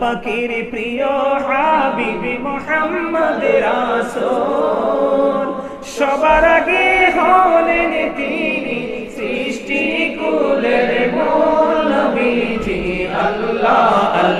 পাকের প্রিয় হাবিবি মোহাম্মদ রাসূল সবার আগে হলেন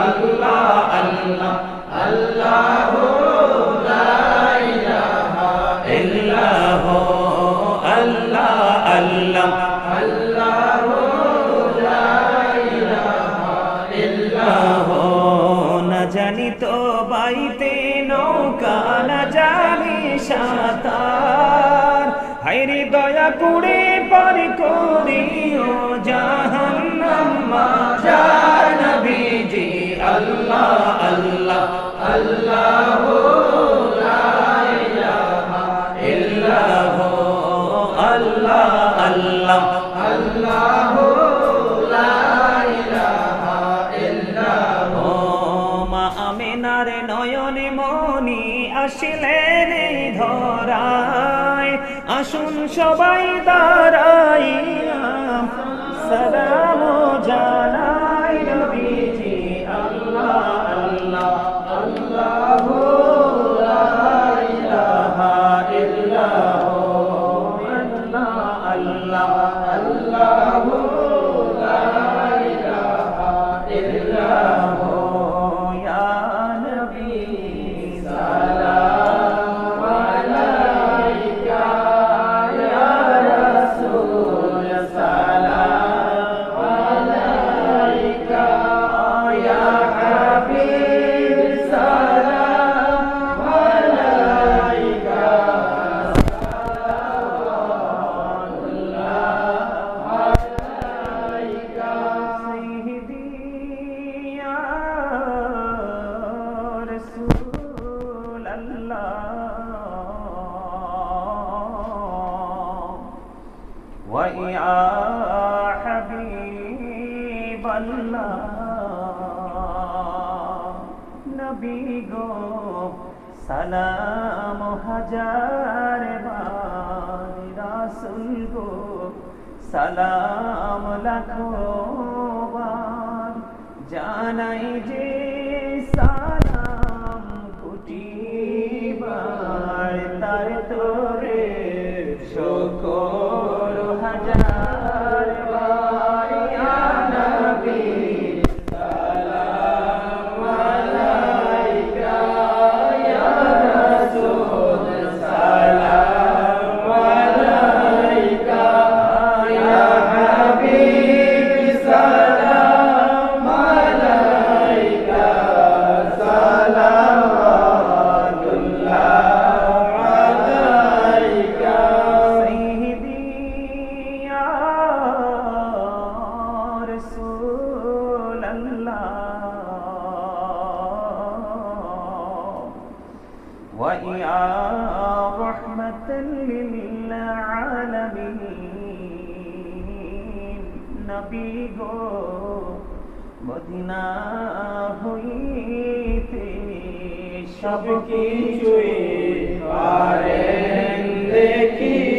আল্লাহ আল্লাহ আল্লাহ তো নৌকা না পার করিও জাহান্নাম নবীজি আল্লাহ আল্লাহ আল্লাহ আল্লাহ আল্লাহ আল্লাহ আমিনার নয়নে মনি আসিলেন আসুন সবাই দাঁড়াইয়া সালাম হাজার রাসুল গো সালাম লাখো জানাই যে নবী গো মদিনা হইতে সব কিছুই পারেন দেখি।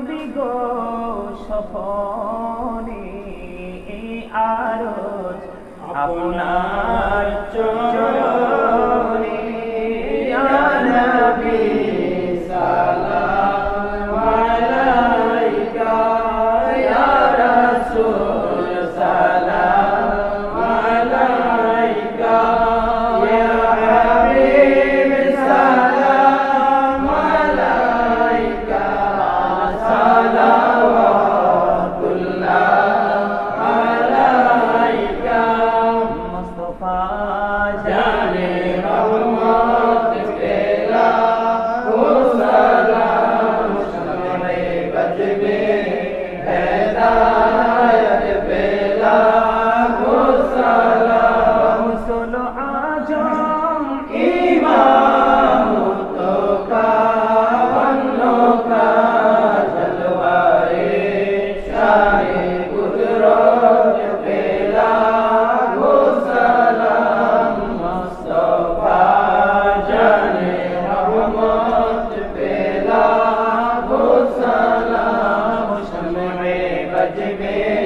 নবী গো এই আরজ আপনার চরণে de mim.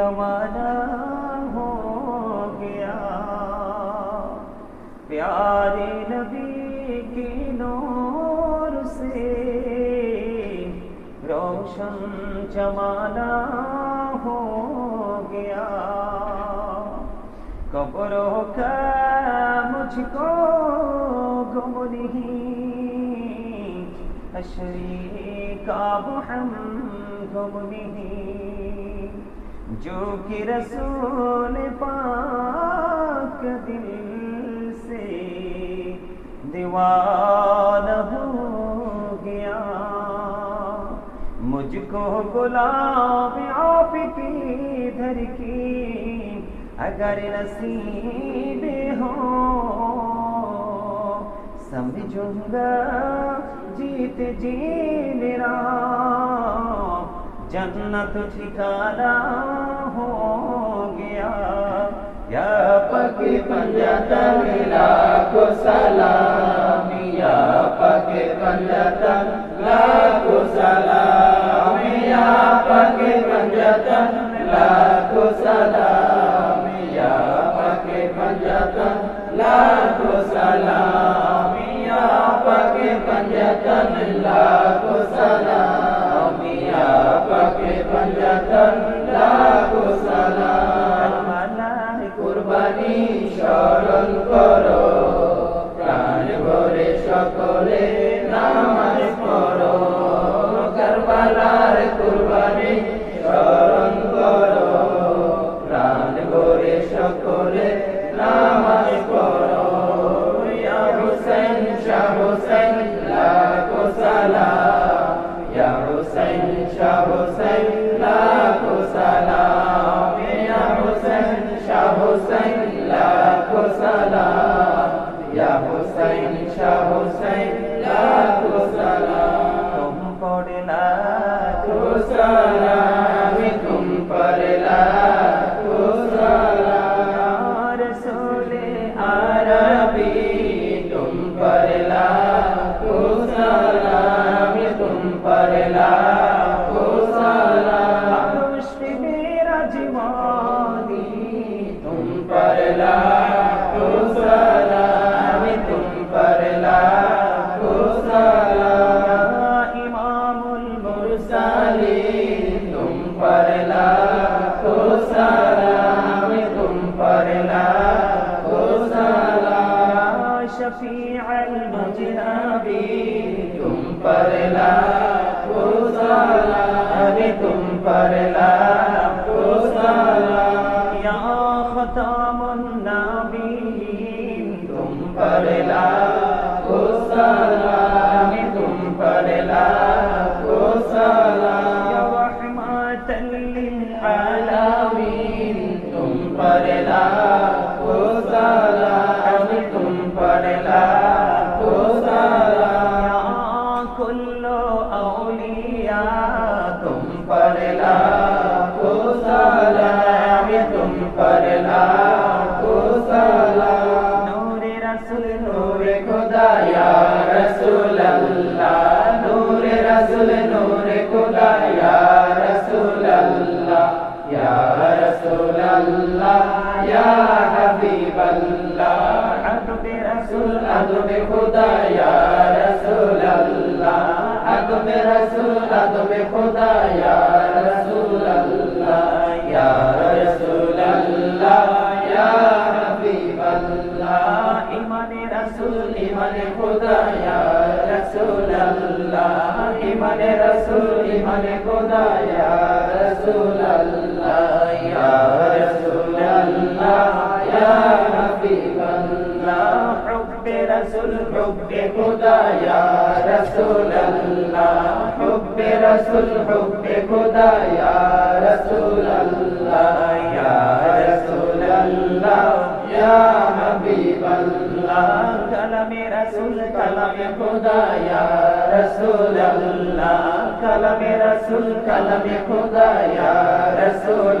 जमाना हो गया। प्यारे नबी के नूर से रोशन जमाना हो गया। कब्रों का मुझको गुम नहीं, अशरी का हम गुम नहीं। जो कि रसूल पाक दिल से दीवाना हो गया। मुझको गुलाब आप की धर की अगर नसीब हो, समझूँगा जीत जी मेरा। जन्नत ठिकाना हो गया। या पके पंजतन को सलाम। या पके पंजतन को सलाम। या पके पंजतन को सलाम। या पके पंजतन को सलाम। या पके ला घो सलाम। Panjatan salam الله يا حبيب الله حق برسول أدب خدا يا رسول الله حق برسول أدب خدا يا رسول الله يا رسول الله يا حبيب الله إيمان رسول إيمان خدا يا رسول الله إيمان رسول إيمان خدا يا الله حب رسول حب خدا يا رسول الله حب رسول حب خدا يا رسول الله يا رسول الله يا حبيب الله كلام رسول كلام خدا يا رسول الله كلام رسول كلام خدا يا رسول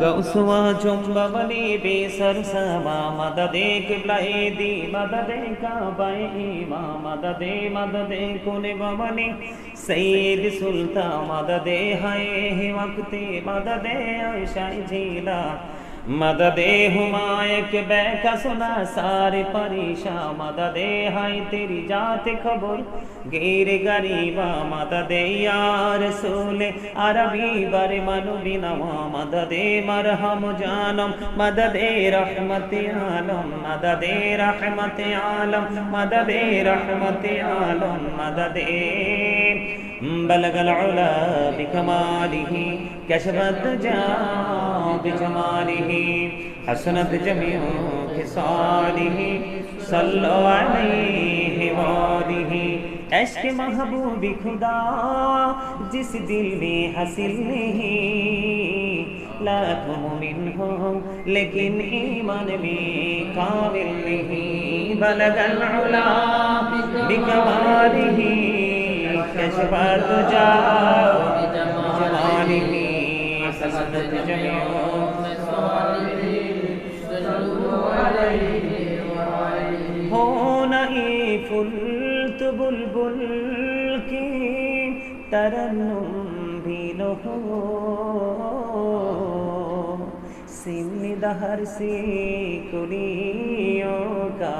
गौसवा चुम्बवनी बेसर समा मददे किबलाए दी मददे काबाए ईमा, मददे मददे कुने बवनी सैयद सुल्ता मददे हाय वक्ते, मददे आयशा झीला मददे हुमायक बैका सुना सारे परेशा मददे हाय तेरी जात खबर। गैर गरीबा, मददे यार सोले। अरबी बर मनु बिनवा, मददे मरहम जानम। मददे रहमत आलम, मददे रहमत आलम। मददे रहमत आलम, मददे بلغ العلا بكماله كشفت الدجى بجماله حسنت جميع خصاله صلوا عليه وآله عشق محبوب خدا جس دل में حاصل नहीं लाखों मोमिन हो लेकिन ईमान में कामिल नहीं बलगल उला बिकमालिही كشف الدجى بجماله حسنت جميع نائف البلبل کی ترنم بھی نہ ہو سن دہر سے کلیوں کا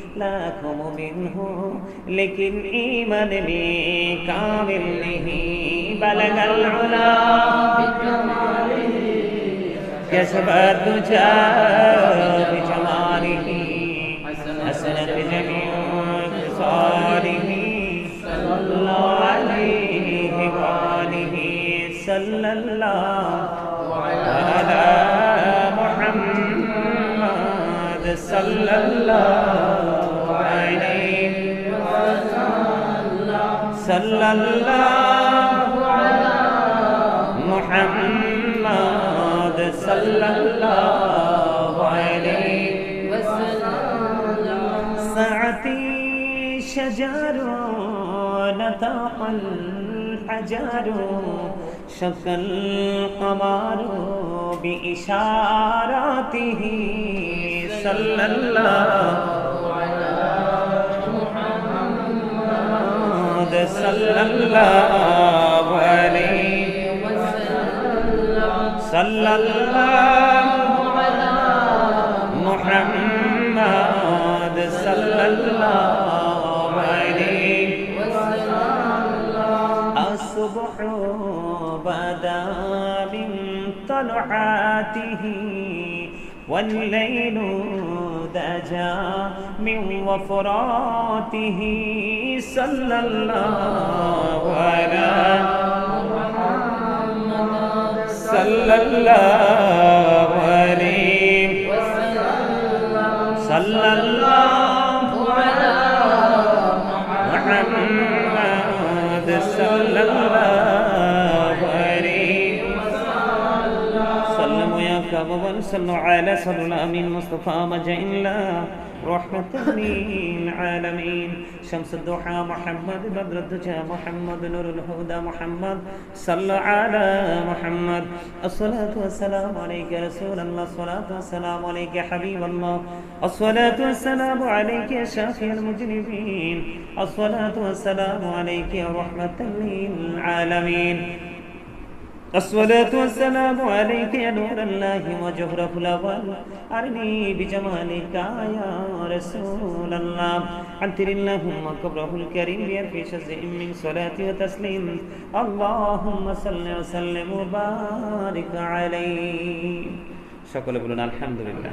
लाखों मोमिन हूँ लेकिन ईमान में कामिल नहीं। बलगल जज्बात तुझा बिजमारी हसनत जमी सारी सल्लल्लाहु صلى الله على محمد صلى الله عليه ساعتي شجر نطق الحجر شق القمر بإشاراته صلى الله محمد صلى الله عليه. صلى الله على محمد صلى الله عليه. الصبح بدا من طلعاته. والليل دجا من وفراته صلى الله على صلى الله عليه صلى الله على محمد صلى الله كبر صلوا على صلى الأمين مصطفى مجا إلا رحمة للعالمين شمس الضحى محمد بدر الدجى محمد نور الهدى محمد صلى على محمد. الصلاة والسلام عليك رسول الله الصلاة والسلام عليك حبيب الله. الصلاة والسلام عليك يا شافي المجرمين. الصلاة والسلام عليك يا رحمة للعالمين. الصلاة والسلام عليك يا نور الله وجهره الأول أرني بجمالك يا رسول الله أنتر اللهم كبره الكريم بألف شزء من صلاة وتسليم اللهم صل وسلم وبارك عليه সকলে বলুন আলহামদুলিল্লাহ